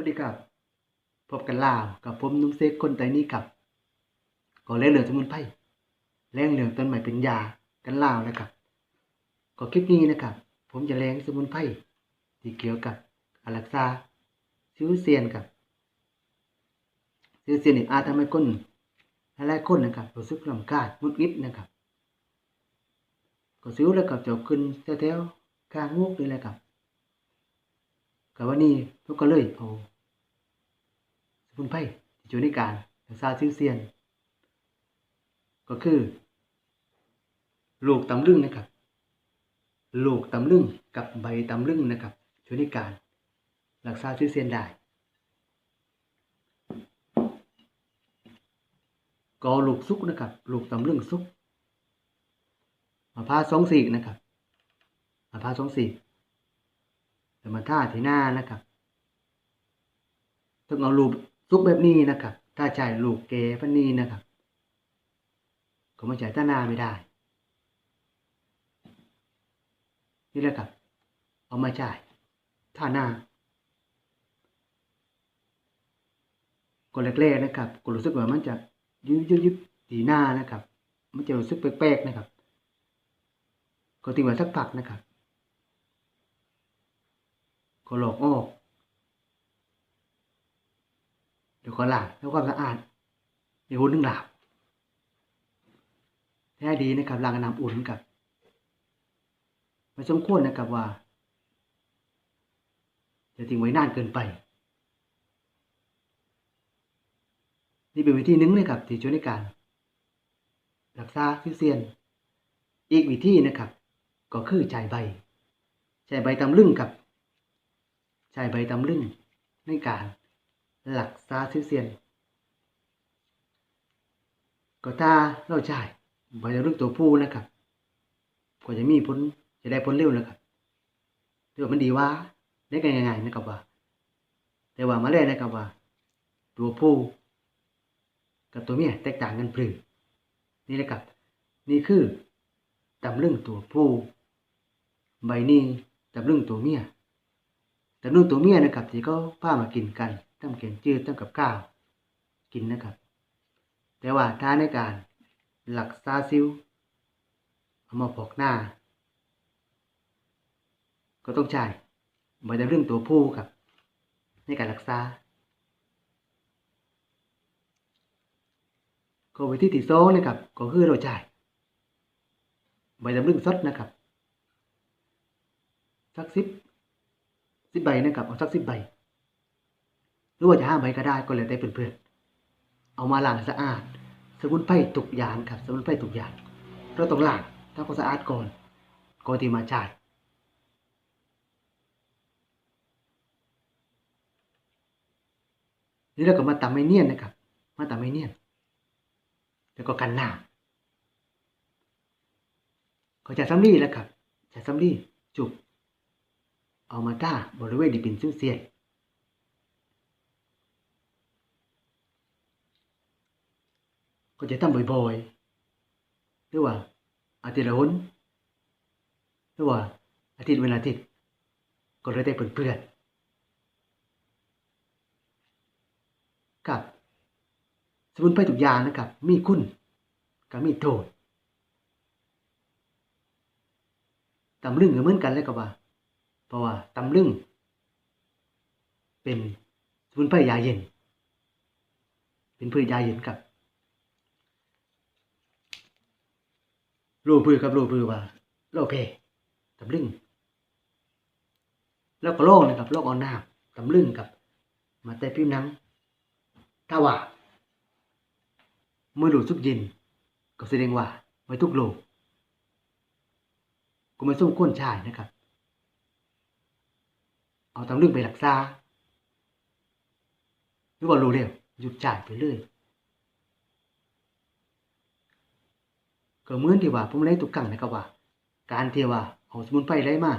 วัสดีครับ พบกันล่ากับผมนุ่มเซกคนไตนี้กับก็แรงเหลืองสมุนไพรแรงเหลืองต้นใหม่เป็นยากันลาวนะครับ ก็คลิปนี้นะครับ ผมจะแรงสมุนไพรที่เกี่ยวกับอารักษาซิวเซียนกับซิวเซียนนี่อาจทำให้คนหลายๆคนนะครับรู้สึกลำคาญหงุดหงิดนะครับ ก็ซิวแล้วก็จะขึ้นแถวๆข้างงูกนี่แหละครับกับวันนี้ผมก็เลยเอา สมุนไพรที่อยู่ในการรักษาซิวเซียน ก็คือ ลูกตำลึงนะครับ ลูกตำลึงกับใบตำลึงนะครับช่วยในการรักษาซิวเซียนได้ก็ลูกซุกนะครับ ลูกตำลึงซุกมาพร้าวสองสีกนะครับมาพร้าวสองสีแต่มาท่าที่หน้านะครับต้องเอาลูก ซุกแบบนี้นะครับ ถ้าใช้ลูกเกพันนี้นะครับก็ไม่ใช้ท่าหน้าไม่ได้ นี่แหละครับ เอามาจ่ายท่าหน้าก็แรกๆนะครับก็รู้สึกว่ามันจะยุบยุบยุบตีหน้านะครับ มันจะรู้สึกแปลกๆนะครับ ก็ทิ้งไว้สักพักนะครับก็หลอกออก เดี๋ยวก็ล้างแล้วความสะอาดเดี๋ยวหุ่นหนึ่งหลาบแท้ดีนะครับล้างกับน้ำอุ่นกับไม่สมควรนะครับว่าจะทิ้งไว้นานเกินไป นี่เป็นวิธีหนึ่งเลยครับที่ช่วยในการรักษาซิวเซียน อีกวิธีนะครับ ก็คือใช้ใบใช้ใบตำลึงกับใช้ใบตำลึงในการ รักษาซิวเซียน ก็ถ้าเราใช้ใบตำลึงตัวผู้นะครับ ก็จะมีผลจะได้ผลเร็วนะครับถือว่ามันดีว่าได้กันง่ายๆนะครับว่า แต่ว่ามาเลยนะครับว่า ตัวผู้กับตัวเมียแตกต่างกันปรือนี่นะครับ นี่คือตำลึงตัวผู้ใบนี้ตำลึงตัวเมียตำลึงตัวเมียนะครับที่เขาพามากินกัน ตั้งแกงจืดตั้งกับข้าวกินนะครับ แต่ว่าถ้าในการหลักซาซิวเอามาปอกหน้า ก็ต้องใช้ใบตำลึงตัวผู้ครับ ในการรักษา ก็วิธีที่สองนะครับ ก็คือเราจ่ายใบตำลึงสดนะครับสักสิบสิบใบนะครับเอาสักสิบใบ รือว่าจะห้าใบก็ได้ก็แล้วแต่เพื่อนๆเอามาล้างสะอาด สมุนไพรทุกอย่างครับสมุนไพรทุกอย่างเราต้องล้างทำความสะอาดก่อนก่อนที่มาจ่ายนี่เราก็มาตำไม่เนียนนะครับ มาตำไม่เนียน แล้วก็กันหน้าก็จะซ้ำรีแล้วครับจะซ้ำรีจุบเอามาท่าบริเวณที่เป็นซิวเซียน ก็จะทำบ่อยๆหรือว่าอาทิตย์ละหนหรือว่าอาทิตย์เวลาอาทิตย์ก็เลยได้เพื่อนๆกับสมุนไพรทุกอย่างนะครับ มีคุณกับมีโทษตำลึงก็เหมือนกันเลยกับว่า เพราะว่าตำลึงเป็นสมุนไพรยาเย็น เป็นพืชยาเย็นครับ รู้พือครับรู้พือว่าโรคเพตำลึง แล้วก็โรคนะครับโรคอ่อนน้ำตำลึงกับ มาแต่ผิวหนังถ้าว่าเมื่อรู้สึกเย็นก็แสดงว่าไม่ทุกโลกก็ไม่สมควรใช้นะครับ เอาตำลึงไปรักษาหรือว่ารู้เร็วหยุดจ่ายไปเรื่อย ก็เหมือนที่ว่าผมเล่ทุกครั้งนะครับว่า การที่ว่าเอาสมุนไพรไรมา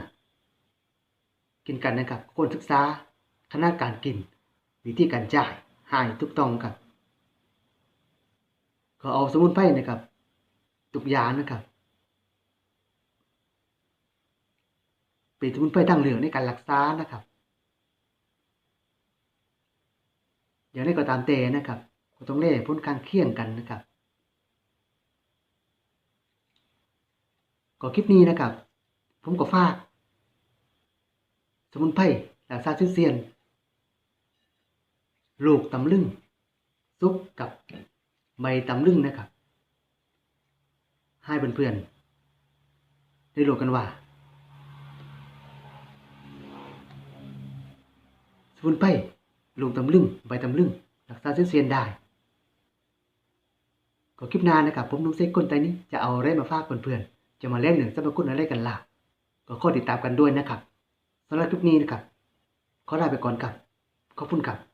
กินกันนะครับ คนศึกษาคณะการกิน วิธีการจ่ายให้ถูกต้องครับก็เอาสมุนไพรนะครับทุกยานะครับเป็นสมุนไพรทางเหลืองในการรักษานะครับอย่างไรก็ตามแต่นะครับก็ต้องเล่พ้นการเคี่ยงกันนะครับ ก็คลิปนี้นะครับ ผมก็ฝาก สมุนไพรรักษาชื่อเสียน ลูกตำลึงซุปกับใบตำลึงนะครับ ให้เพื่อนๆได้รู้กันว่า สมุนไพรลูกตำลึงใบตำลึงรักษาชื่อเสียนได้ก็คลิปนานนะครับ ผมนุ่งเซ็กก้นไตนี้จะเอาอะไรมาฝากเพื่อนๆ จะมาเล่นหนึ่งสรรพคุณอะไรกันล่ะ ก็ขอติดตามกันด้วยนะครับสำหรับคลิปนี้นะครับ ขอลาไปก่อนครับ ขอบคุณครับ